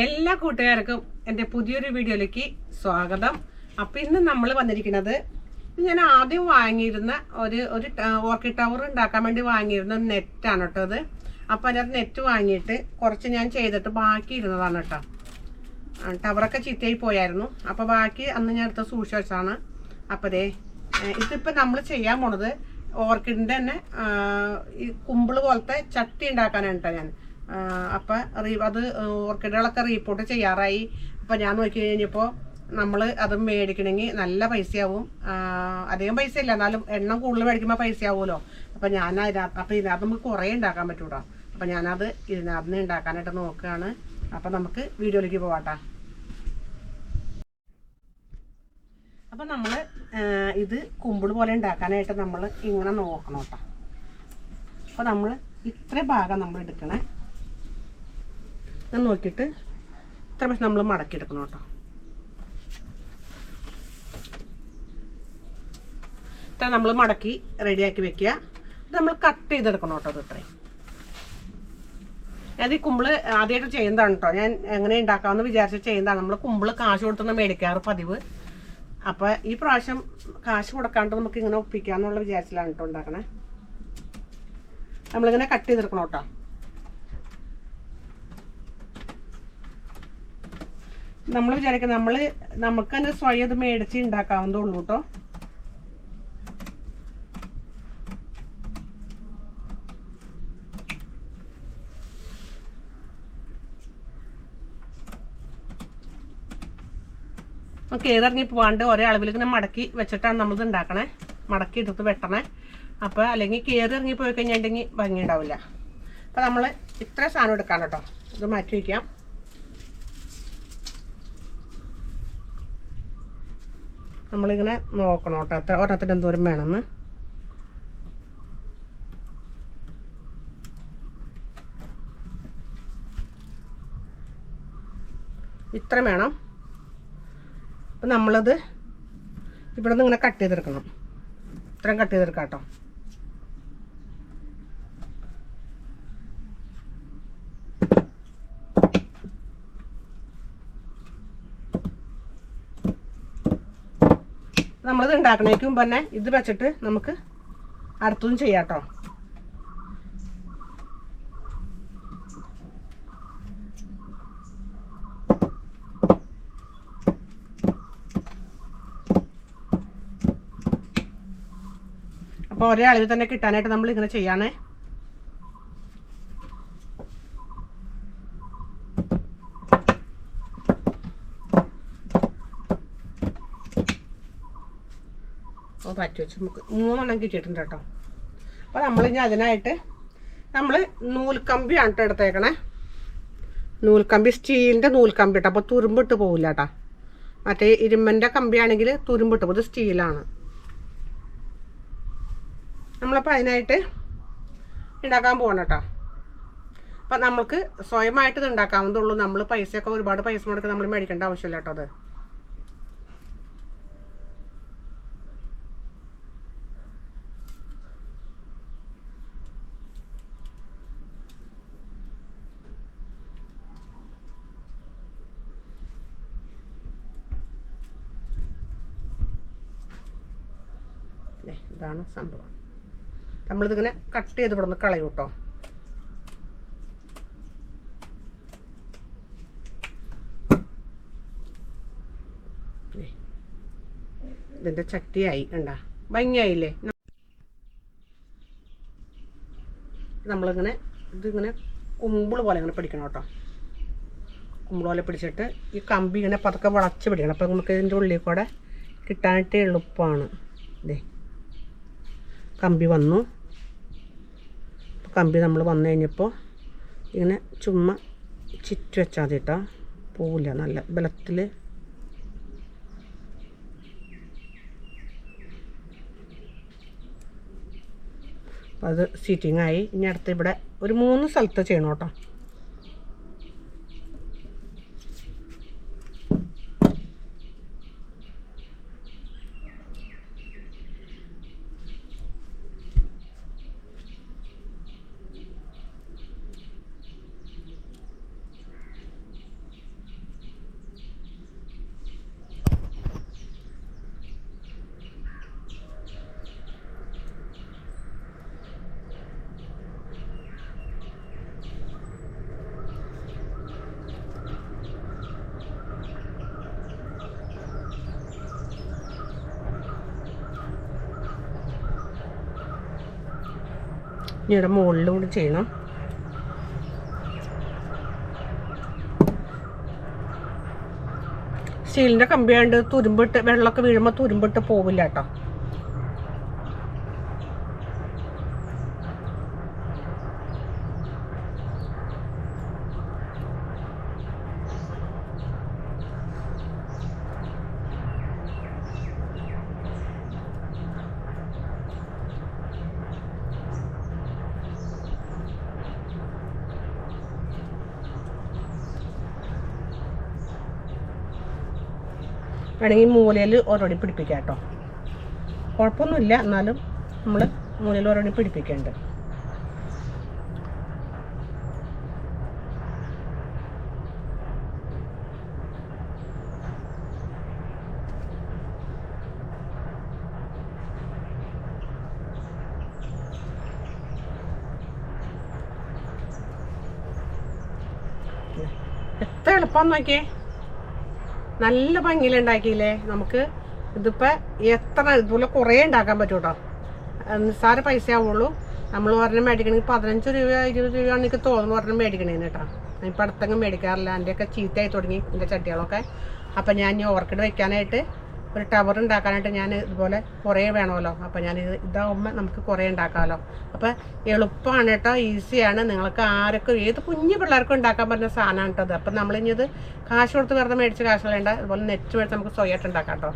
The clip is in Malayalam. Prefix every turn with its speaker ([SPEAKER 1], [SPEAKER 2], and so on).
[SPEAKER 1] എല്ലാ കൂട്ടുകാർക്കും എന്റെ പുതിയൊരു വീഡിയോയിലേക്ക് സ്വാഗതം. അപ്പം ഇന്ന് നമ്മൾ വന്നിരിക്കുന്നത് ഞാൻ ആദ്യം വാങ്ങിയിരുന്ന ഒരു ഒരു ഓർക്കിഡ് ടവർ ഉണ്ടാക്കാൻ വേണ്ടി വാങ്ങിയിരുന്ന ഒരു നെറ്റാണ് കേട്ടോ അത്. അപ്പം അതിനകത്ത് നെറ്റ് വാങ്ങിയിട്ട് കുറച്ച് ഞാൻ ചെയ്തിട്ട് ബാക്കി ഇരുന്നതാണ് കേട്ടോ ടവറൊക്കെ ചീത്തയായി പോയായിരുന്നു. അപ്പോൾ ബാക്കി അന്ന് ഞാൻ എടുത്ത് സൂക്ഷിച്ച് വെച്ചാണ് അപ്പോൾ ഏഹ് ഇതിപ്പോൾ നമ്മൾ ചെയ്യാൻ പോണത് ഓർക്കിഡിന്റെ തന്നെ ഈ കുമ്പിൾ പോലത്തെ ചട്ടി ഉണ്ടാക്കാനാണ് കേട്ടോ ഞാൻ. അപ്പം റീ അത് ഓർക്കിഡുകളൊക്കെ റീപ്പോർട്ട് ചെയ്യാറായി. അപ്പം ഞാൻ നോക്കി കഴിഞ്ഞപ്പോൾ നമ്മൾ അത് മേടിക്കണമെങ്കിൽ നല്ല പൈസയാവും. അധികം പൈസ ഇല്ല എന്നാലും എണ്ണം കൂടുതൽ മേടിക്കുമ്പോൾ പൈസയാവുമല്ലോ അപ്പം ഞാൻ അതിനകത്ത് അപ്പം ഇതിനകത്ത് നമുക്ക് കുറേ ഉണ്ടാക്കാൻ പറ്റൂട്ടോ. അപ്പം ഞാനത് ഇതിനകത്ത് നിന്ന് ഉണ്ടാക്കാനായിട്ട് നോക്കുകയാണ് അപ്പം നമുക്ക് വീഡിയോയിലേക്ക് പോവാട്ടാ. അപ്പം നമ്മൾ ഇത് കുമ്പിൾ പോലെ ഉണ്ടാക്കാനായിട്ട് നമ്മൾ ഇങ്ങനെ നോക്കണം കേട്ടോ അപ്പോൾ നമ്മൾ ഇത്ര ഭാഗം നമ്മൾ എടുക്കണേ. ഇത് നോക്കിയിട്ട് ഇത്ര പക്ഷെ നമ്മൾ മടക്കി എടുക്കണം കേട്ടോ. ഇത്ര നമ്മൾ മടക്കി റെഡിയാക്കി വെക്കുക. ഇത് നമ്മൾ കട്ട് ചെയ്തെടുക്കണം കേട്ടോ ഇത് ഇത്രയും. അത് ഈ കുമ്പിൾ ആദ്യമായിട്ട് ചെയ്യുന്നതാണ് കേട്ടോ. ഞാൻ എങ്ങനെ ഉണ്ടാക്കാമെന്ന് വിചാരിച്ച് ചെയ്യുന്നതാണ്. നമ്മൾ കുമ്പിൾ കാശ് കൊടുത്തൊന്നും മേടിക്കാറ് പതിവ്. അപ്പോൾ ഈ പ്രാവശ്യം കാശ് കൊടുക്കാണ്ട് നമുക്ക് ഇങ്ങനെ ഒപ്പിക്കാന്നുള്ള വിചാരിച്ചിലാണ് കേട്ടോ ഉണ്ടാക്കണേ. നമ്മളിങ്ങനെ കട്ട് ചെയ്തെടുക്കണം കേട്ടോ. നമ്മൾ വിചാരിക്കുന്നത് നമ്മൾ നമുക്ക് തന്നെ സ്വയം ഇത് മേടിച്ച് ഉണ്ടാക്കാവുന്നതേ ഉള്ളൂ കേട്ടോ നമുക്ക് ഏതറിഞ്ഞ് പോവാണ്ട് ഒരേ അളവിൽ ഇങ്ങനെ മടക്കി വെച്ചിട്ടാണ് നമ്മൾ ഇത് ഉണ്ടാക്കണേ മടക്കി എടുത്ത് വെട്ടണേ. അപ്പോൾ അല്ലെങ്കിൽ കയറി ഇറങ്ങി പോയി കഴിഞ്ഞിട്ടുണ്ടെങ്കിൽ ഭംഗി ഉണ്ടാവില്ല അപ്പോൾ നമ്മൾ ഇത്ര സാധനം എടുക്കാം കേട്ടോ ഇത് മാറ്റി വയ്ക്കാം നമ്മളിങ്ങനെ നോക്കണം കേട്ടോ. എത്ര ഒരെണ്ണത്തിന് എന്തോരം വേണമെന്ന്. ഇത്ര വേണം. അപ്പം നമ്മളത് ഇവിടെ നിന്ന് ഇങ്ങനെ കട്ട് ചെയ്തെടുക്കണം. ഇത്രയും കട്ട് ചെയ്തെടുക്കാം കേട്ടോ. നമ്മളിത് ഉണ്ടാക്കണേക്ക് മുമ്പ് തന്നെ ഇത് വെച്ചിട്ട് നമുക്ക് അടുത്തതും ചെയ്യാട്ടോ കേട്ടോ അപ്പോൾ ഒരേ അളവിൽ തന്നെ കിട്ടാനായിട്ട് നമ്മൾ ഇങ്ങനെ ചെയ്യാണേ. അപ്പോൾ പറ്റി വെച്ച്. നമുക്ക് മൂന്നെണ്ണം കിട്ടിയിട്ടുണ്ട് കേട്ടോ. അപ്പോൾ നമ്മൾ ഇനി അതിനായിട്ട് നമ്മൾ നൂൽക്കമ്പിയാണ് കേട്ടോ എടുത്തേക്കണേ. നൂൽക്കമ്പി സ്റ്റീലിന്റെ നൂൽക്കമ്പി കേട്ടോ. അപ്പോൾ തുരുമ്പിട്ട് പോകില്ല കേട്ടോ. മറ്റേ ഇരുമ്പന്റെ കമ്പിയാണെങ്കിൽ തുരുമ്പിട്ട് പോകും ഇത് സ്റ്റീലാണ്. നമ്മളപ്പോൾ അതിനായിട്ട് ഉണ്ടാക്കാൻ പോകണം കേട്ടോ. അപ്പം നമുക്ക് സ്വയമായിട്ട് ഇത് ഉണ്ടാക്കാവുന്നതുള്ളൂ നമ്മൾ പൈസയൊക്കെ ഒരുപാട് പൈസ മുടക്കി നമ്മൾ മേടിക്കേണ്ട ആവശ്യമില്ല കേട്ടോ അത്. ദേ, ഇതാണ് സംഭവം. നമ്മളിതിങ്ങനെ കട്ട് ചെയ്ത് ഇവിടെ നിന്ന് കളയും കേട്ടോ. ദേ, ഇതിന്റെ ചട്ടിയായി കണ്ടാ? ഭംഗിയായില്ലേ? നമ്മളിങ്ങനെ ഇതിങ്ങനെ കുമ്പിൾ പോലെ ഇങ്ങനെ പിടിക്കണം കേട്ടോ. കുമ്പിൾ പോലെ പിടിച്ചിട്ട് ഈ കമ്പി ഇങ്ങനെ പതുക്കെ വളച്ച് പിടിക്കണം. അപ്പോൾ നമുക്ക് ഇതിന്റെ ഉള്ളിൽ കൂടെ കിട്ടാനായിട്ട് എളുപ്പമാണ് ഇതേ കമ്പി വന്നു. കമ്പി നമ്മൾ വന്നു കഴിഞ്ഞപ്പോൾ ഇങ്ങനെ ചുമ്മാ ചുറ്റി വെച്ചാൽ മതി കേട്ടോ പോവില്ല നല്ല ബലത്തിൽ അത് സീറ്റിംഗ് ആയി. ഇനി അടുത്ത് ഇവിടെ ഒരു മൂന്ന് സ്ഥലത്ത് ചെയ്യണം കേട്ടോ ഇവിടെ മുകളിലും കൂടി ചെയ്യണം. സ്റ്റീലിന്റെ കമ്പിയാണ്ട് തുരുമ്പിട്ട് വെള്ളമൊക്കെ വീഴുമ്പോൾ തുരുമ്പിട്ട് പോവില്ല കേട്ടോ. വേണമെങ്കിൽ മൂലയിൽ ഓരോടി പിടിപ്പിക്കാം കേട്ടോ. കുഴപ്പമൊന്നുമില്ല എന്നാലും നമ്മൾ മൂലയിൽ ഓരോടി പിടിപ്പിക്കേണ്ട എത്ര എളുപ്പം നോക്കിയേ. നല്ല ഭംഗിയിൽ ഉണ്ടാക്കിയില്ലേ നമുക്ക് ഇതിപ്പോൾ എത്ര ഇതുപോലെ കുറേ ഉണ്ടാക്കാൻ പറ്റും കേട്ടോ നിസ്സാര പൈസ ആവുള്ളൂ. നമ്മൾ ഒരെണ്ണം മേടിക്കണമെങ്കിൽ പതിനഞ്ച് രൂപ ഇരുപത് രൂപയാണ് എനിക്ക് തോന്നുന്നു ഒരെണ്ണം മേടിക്കണേന്ന് കേട്ടോ. ഇപ്പം അടുത്തെങ്കിലും മേടിക്കാറില്ല. എന്റെയൊക്കെ ചീത്തയായി തുടങ്ങി എന്റെ ചട്ടികളൊക്കെ. അപ്പം ഞാൻ ഇനി ഓർക്കിഡ് വെക്കാനായിട്ട് ഒരു ടവർ ഉണ്ടാക്കാനായിട്ട് ഞാൻ ഇതുപോലെ കുറേ വേണമല്ലോ. അപ്പോൾ ഞാൻ ഇത് ഇതാകുമ്പോൾ നമുക്ക് കുറേ ഉണ്ടാക്കാമല്ലോ അപ്പം എളുപ്പമാണ് കേട്ടോ ഈസിയാണ്. നിങ്ങൾക്ക് ആരൊക്കെ ഏത് കുഞ്ഞു പിള്ളേർക്കും ഉണ്ടാക്കാൻ പറ്റുന്ന സാധനമാണ് കേട്ടോ അത് അപ്പം നമ്മളിനി ഇത് കാശ് കൊടുത്ത് വെറുതെ മേടിച്ച് കാശ് കളയണ്ട. അതുപോലെ നെറ്റ് മേടിച്ച് നമുക്ക് സ്വയമായിട്ട് ഉണ്ടാക്കാം കേട്ടോ.